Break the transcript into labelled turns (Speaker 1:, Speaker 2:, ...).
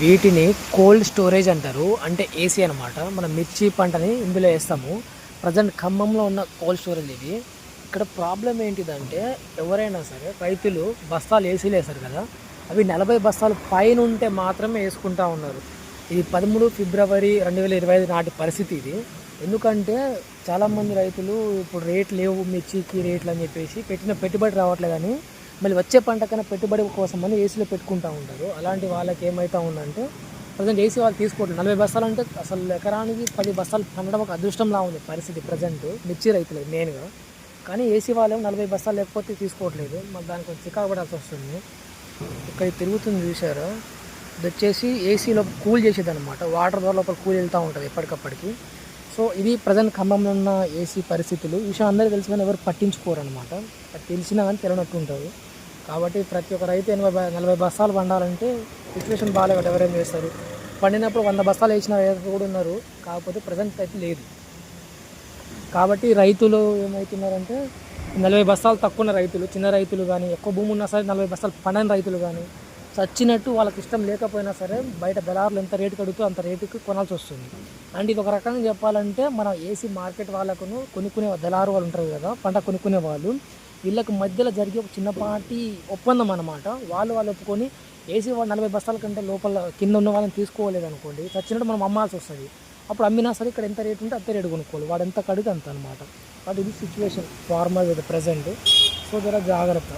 Speaker 1: వీటిని cold storage అంటారు. అంటే ఏసీ అనమాట మనం మిర్చి పంటని ఇందులో వేస్తాము. ప్రజెంట్ ఖమ్మంలో ఉన్న కోల్డ్ స్టోరేజ్ ఇది. ఇక్కడ ప్రాబ్లం ఏంటిదంటే ఎవరైనా సరే రైతులు బస్తాలు ఏసీలు వేస్తారు కదా. అవి నలభై బస్తాలు పైన ఉంటే మాత్రమే వేసుకుంటా ఉన్నారు. ఇది పదమూడు ఫిబ్రవరి రెండు వేల ఇరవై ఐదు నాటి పరిస్థితి ఇది. ఎందుకంటే చాలామంది రైతులు ఇప్పుడు రేట్ లేవు మిర్చికి రేట్లు అని చెప్పేసి పెట్టిన పెట్టుబడి రావట్లేదు కానీ మళ్ళీ వచ్చే పంట కన్నా పెట్టుబడి కోసం అని ఏసీలో పెట్టుకుంటూ ఉంటారు. అలాంటి వాళ్ళకి ఏమవుతా ఉందంటే ప్రజెంట్ ఏసీ వాళ్ళు తీసుకోవట్లేదు. నలభై బస్తాలు అంటే అసలు ఎకరానికి పది బస్తాలు పండడం ఒక అదృష్టంలా ఉంది పరిస్థితి ప్రజెంట్. మిర్చి రైతులు మెయిన్గా. కానీ ఏసీ వాళ్ళు నలభై బస్తాలు లేకపోతే తీసుకోవట్లేదు. మరి దానికి కొంచెం చికాకు పడాల్సి వస్తుంది. ఇక్కడ తిరుగుతుంది చూసారు ఇది వచ్చేసి ఏసీలో కూల్ చేసేది అనమాట వాటర్ ద్వారా లోపల కూల్ వెళ్తూ ఉంటుంది ఎప్పటికప్పటికి. సో ఇది ప్రజెంట్ ఖమ్మంలో ఉన్న ఏసీ పరిస్థితులు. ఈ విషయం అందరికీ తెలుసుకొని ఎవరు పట్టించుకోరు అనమాట తెలిసినా కానీ తెలియనట్టు ఉంటుంది. కాబట్టి ప్రతి ఒక్క రైతు ఎనభై నలభై బస్తాలు పండాలంటే సిచ్యువేషన్ బాగాలేదు ఎవరేం చేస్తారు. పండినప్పుడు వంద బస్తాలు వేసిన రైతులు కూడా ఉన్నారు. కాకపోతే ప్రజెంట్ అయితే లేదు. కాబట్టి రైతులు ఏమవుతున్నారంటే నలభై బస్తాలు తక్కువ ఉన్న రైతులు చిన్న రైతులు కానీ ఎక్కువ భూమి ఉన్నా సరే నలభై బస్తాలు పండని రైతులు కానీ చచ్చినట్టు వాళ్ళకి ఇష్టం లేకపోయినా సరే బయట దళారులు ఎంత రేటుకి అడుగుతూ అంత రేటుకి కొనాల్సి వస్తుంది. అండ్ ఇది ఒక రకంగా చెప్పాలంటే మన ఏసీ మార్కెట్ వాళ్ళకును కొనుక్కునే దళారు వాళ్ళు ఉంటారు కదా పంట కొనుక్కునే వాళ్ళు. వీళ్ళకి మధ్యలో జరిగే ఒక చిన్నపాటి ఒప్పందం అనమాట వాళ్ళు వాళ్ళు ఒప్పుకొని ఏసీ వాళ్ళు నలభై బస్తాల కంటే లోపల కింద ఉన్న వాళ్ళని తీసుకోలేదు అనుకోండి చచ్చినట్టు మనం అమ్మాల్సి వస్తుంది. అప్పుడు అమ్మినా సరే ఇక్కడ ఎంత రేటు ఉంటే అంతే రేటు కొనుక్కోవాలి. వాడు ఎంత కడితే అంత అనమాట బట్ ఇది situation farmer with present so జర జాగ్రత్త.